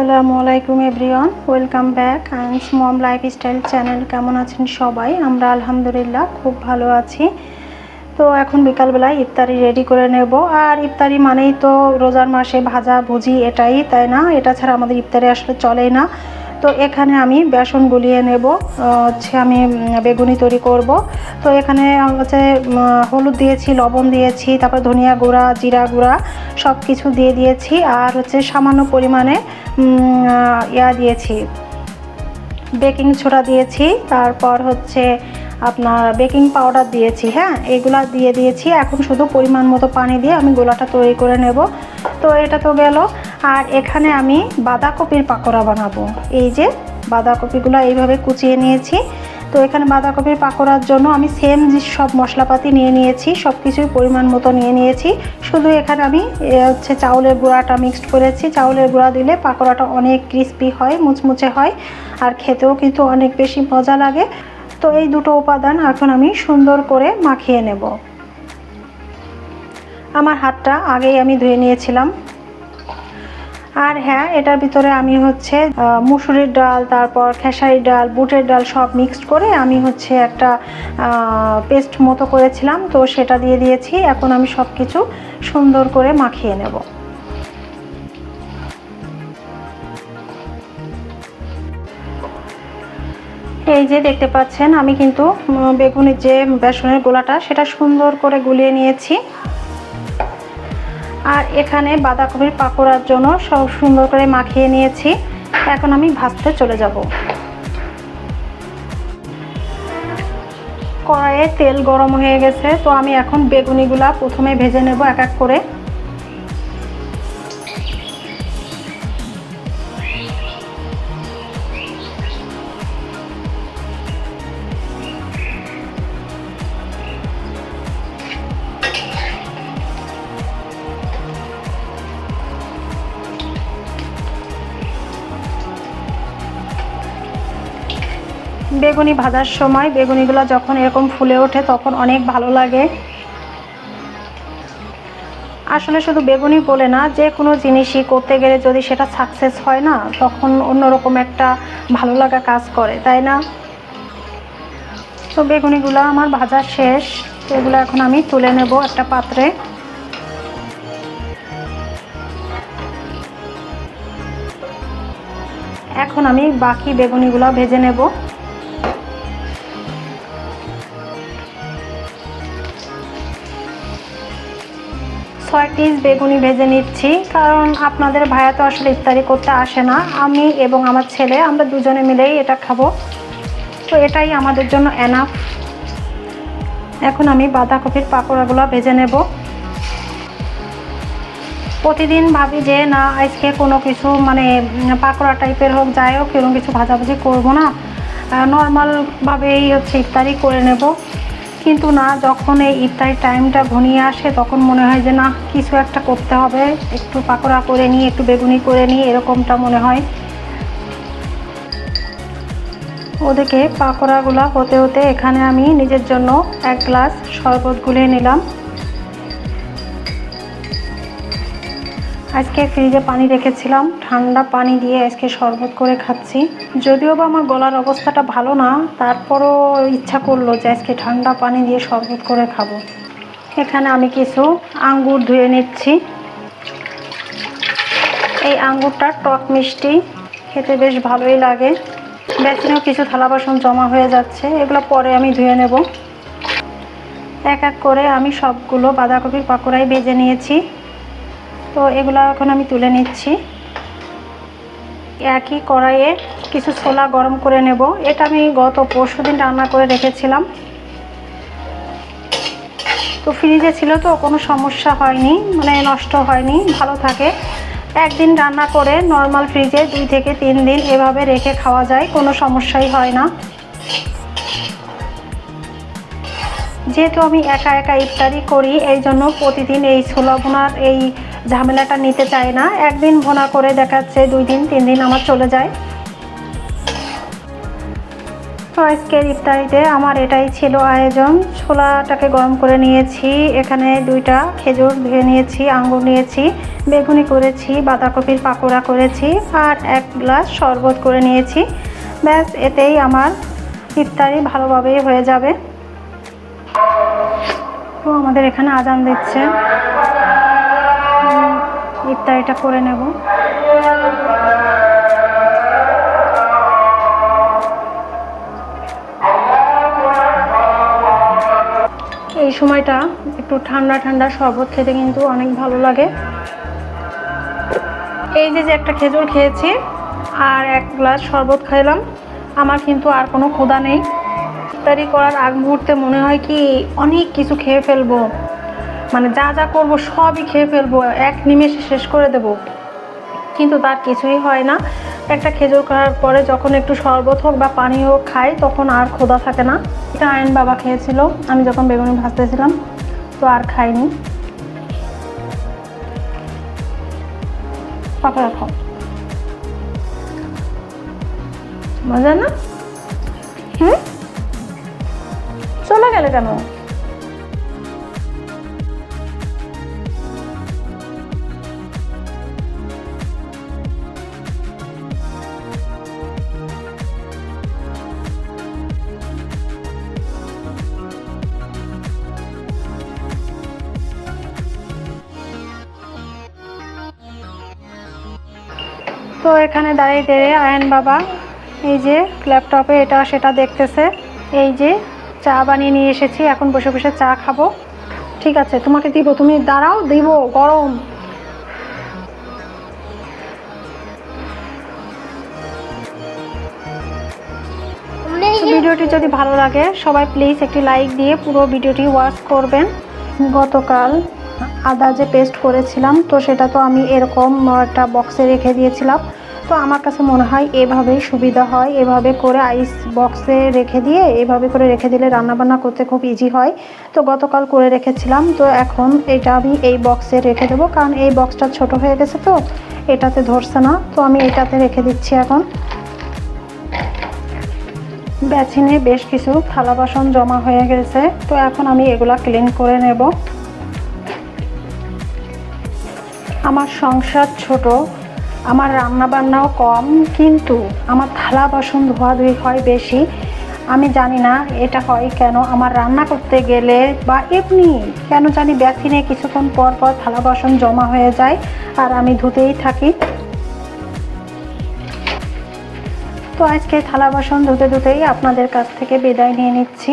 আসসালামু আলাইকুম everyone, welcome back আইন্স mom lifestyle channel, কেমন আছেন সবাই? আমরা আলহামদুলিল্লাহ খুব ভালো আছি। তো এখন বিকালবেলায় ইফতারি রেডি করে নেব। আর ইফতারি মানেই তো রোজার মাসে ভাজা ভুজি এটাই, তাই না? এটা ছাড়া আমাদের ইফতারি আসলে চলেই না। তো এখানে আমি বেসন গুলিয়ে নেব, হচ্ছে আমি বেগুনি তৈরি করব। তো এখানে হচ্ছে হলুদ দিয়েছি, লবণ দিয়েছি, তারপর ধনিয়া গুঁড়া, জিরা গুঁড়া সব কিছু দিয়ে দিয়েছি আর হচ্ছে সামান্য পরিমাণে ইয়া দিয়েছি, বেকিং সোডা দিয়েছি, তারপর হচ্ছে আপনার বেকিং পাউডার দিয়েছি হ্যাঁ? এগুলা দিয়ে দিয়েছি। এখন শুধু পরিমাণ মতো পানি দিয়ে আমি গোলাটা তৈরি করে নেব। তো এটা তো গেল। আর এখানে আমি বাঁধাকপির পাকোড়া বানাবো। এই যে বাঁধাকপিগুলো এইভাবে কুচিয়ে নিয়েছি। তো এখানে বাঁধাকপির পাকোড়ার জন্য আমি সেম সব মশলাপাতি নিয়ে নিয়েছি সব কিছুই পরিমাণ মতো নিয়ে নিয়েছি। শুধু এখানে আমি হচ্ছে চাউলের গুঁড়াটা মিক্সড করেছি। চাউলের গুঁড়া দিলে পাকোড়াটা অনেক ক্রিস্পি হয়, মুচমুচে হয় আর খেতেও কিন্তু অনেক বেশি মজা লাগে। তো এই দুটো উপাদান এখন আমি সুন্দর করে মাখিয়ে নেব। আমার হাতটা আগেই আমি ধুয়ে নিয়েছিলাম। আর হ্যাঁ এটার ভিতরে আমি হচ্ছে মুসুরির ডাল, তারপর খেসারির ডাল, বুটের ডাল সব মিক্সড করে আমি হচ্ছে একটা পেস্ট মতো করেছিলাম। তো সেটা দিয়ে দিয়েছি। এখন আমি সব কিছু সুন্দর করে মাখিয়ে নেব। এই যে দেখতে পাচ্ছেন, আমি কিন্তু বেগুনের যে, বেসনের গোলাটা, সেটা সুন্দর করে গুলিয়ে নিয়েছি। আর এখানে বাঁধাকপির পাকোড়ার জন্য সব সুন্দর করে মাখিয়ে নিয়েছি। এখন আমি ভাজতে চলে যাব। কড়াইয়ে তেল গরম হয়ে গেছে, তো আমি এখন বেগুনিগুলা প্রথমে ভেজে নেব এক এক করে। বেগুনি ভাজার সময় বেগুনিগুলো যখন এরকম ফুলে ওঠে তখন অনেক ভালো লাগে। আসলে শুধু বেগুনি বলে না, যে কোনো জিনিসই করতে গেলে যদি সেটা সাকসেস হয় না, তখন অন্যরকম একটা ভালো লাগা কাজ করে, তাই না? তো বেগুনিগুলো আমার ভাজা শেষ। এগুলো এখন আমি তুলে নেব একটা পাত্রে। এখন আমি বাকি বেগুনিগুলো ভেজে নেব। ছয় পিস বেগুনি ভেজে নিচ্ছি। কারণ আপনাদের ভাইয়া তো আসলে ইফতারি করতে আসে না। আমি এবং আমার ছেলে, আমরা দুজনে মিলেই এটা খাব। তো এটাই আমাদের জন্য এনাফ এখন আমি বাঁধাকপির পাকোড়াগুলো ভেজে নেব। প্রতিদিন ভাবি যে, না, আজকে কোনো কিছু মানে পাকোড়া টাইপের হোক, যাই হোক, এরকম কিছু ভাজাভুজি করব না। নর্মালভাবেই হচ্ছে ইফতারি করে নেব। কিন্তু না, যখন এই ইফতারের টাইমটা ঘনিয়ে আসে, তখন মনে হয় যে, না, কিছু একটা করতে হবে। একটু পাকোড়া করে নিই, একটু বেগুনি করে নিই, এরকমটা মনে হয়। ওদেরকে পাকোড়াগুলো হতে হতে এখানে আমি নিজের জন্য এক গ্লাস শরবত গুলিয়ে নিলাম। আজকে ফ্রিজে পানি রেখেছিলাম। ঠান্ডা পানি দিয়ে আজকে শরবত করে খাচ্ছি। যদিও বা আমার গলার অবস্থাটা ভালো না, তারপরও ইচ্ছা করল যে আজকে ঠান্ডা পানি দিয়ে শরবত করে খাব। এখানে আমি কিছু আঙ্গুর ধুয়ে নিচ্ছি। এই আঙ্গুরটা টক মিষ্টি, খেতে বেশ ভালোই লাগে। বেসিনেও কিছু থালা বাসন জমা হয়ে যাচ্ছে, এগুলো পরে আমি ধুয়ে নেব। এক এক করে আমি সবগুলো বাঁধাকপির পাকোড়াই ভেজে নিয়েছি। তো এগুলো এখন আমি তুলে নিচ্ছি। একই কড়াইয়ে কিছু ছোলা গরম করে নেব। এটা আমি গত পরশু দিন রান্না করে রেখেছিলাম। তো ফ্রিজে ছিল তো, কোনো সমস্যা হয়নি মানে নষ্ট হয়নি, ভালো থাকে। একদিন রান্না করে নর্মাল ফ্রিজে দুই থেকে তিন দিন এভাবে রেখে খাওয়া যায়, কোনো সমস্যাই হয় না। যেহেতু আমি একা একা ইফতারি করি, এই জন্য প্রতিদিন এই ছোলা ভোনার এই ঝামেলাটা নিতে চায় না। একদিন ভোনা করে দেখাচ্ছে, দুই দিন, তিন দিন আমার চলে যায়। তো আজকের ইফতারিতে আমার এটাই ছিল আয়োজন। ছোলাটাকে গরম করে নিয়েছি, এখানে দুইটা খেজুর ধুয়ে নিয়েছি, আঙ্গুর নিয়েছি, বেগুনি করেছি, বাঁধাকপির পাকোড়া করেছি আর এক গ্লাস শরবত করে নিয়েছি। ব্যাস, এতেই আমার ইফতারি ভালোভাবেই হয়ে যাবে। তো আমাদের এখানে আজান দিচ্ছে। ইফতারিটা করে নেব। এই সময়টা একটু ঠান্ডা ঠান্ডা শরবত খেতে কিন্তু অনেক ভালো লাগে। এই যে যে একটা খেজুর খেয়েছি আর এক গ্লাস শরবত খাইলাম, আমার কিন্তু আর কোনো ক্ষুধা নেই। ইফতারি করার আগ মুহূর্তে মনে হয় কি অনেক কিছু খেয়ে ফেলব। মানে যা যা করব সবই খেয়ে ফেলব, এক নিমেষে শেষ করে দেব। কিন্তু তার কিছুই হয় না। একটা খেজুর খাওয়ার পরে যখন একটু শরবত হোক বা পানি হোক খাই, তখন আর খোদা থাকে না। এটা আয়ন বাবা খেয়েছিল, আমি যখন বেগুনি ভাজতেছিলাম, তো আর খাইনি। মজা না? হুম? চলে গেলে কেন? তো এখানে দাঁড়িয়ে দাঁড়িয়ে আয়ন বাবা এই যে ল্যাপটপে এটা সেটা দেখতেছে। এই যে চা বানিয়ে নিয়ে এসেছি, এখন বসে বসে চা খাব। ঠিক আছে, তোমাকে দিব, তুমি দাঁড়াও, দিব, গরম। ভিডিওটি যদি ভালো লাগে, সবাই প্লিজ একটি লাইক দিয়ে পুরো ভিডিওটি ওয়াচ করবেন। গতকাল আদা যে পেস্ট করেছিলাম, তো সেটা তো আমি এরকম একটা বক্সে রেখে দিয়েছিলাম। তো আমার কাছে মনে হয় এভাবেই সুবিধা হয়, এভাবে করে আইস বক্সে রেখে দিয়ে, এভাবে করে রেখে দিলে রান্নাবান্না করতে খুব ইজি হয়। তো গতকাল করে রেখেছিলাম, তো এখন এটা আমি এই বক্সে রেখে দেবো, কারণ এই বক্সটা ছোট হয়ে গেছে তো, এটাতে ধরছে না। তো আমি এটাতে রেখে দিচ্ছি এখন। বেছিনে বেশ কিছু থালা বাসন জমা হয়ে গেছে, তো এখন আমি এগুলা ক্লিন করে নেব। আমার সংসার ছোট, আমার রান্না বান্নাও কম, কিন্তু আমার থালা বাসন ধোয়াধুয়ি হয় বেশি। আমি জানি না এটা হয় কেন, আমার রান্না করতে গেলে বা এমনি কেন জানি বেসিনে কিছুক্ষণ পর পর থালা বাসন জমা হয়ে যায় আর আমি ধুতেই থাকি। তো আজকে থালা বাসন ধুতে ধুতেই আপনাদের কাছ থেকে বিদায় নিয়ে নিচ্ছি।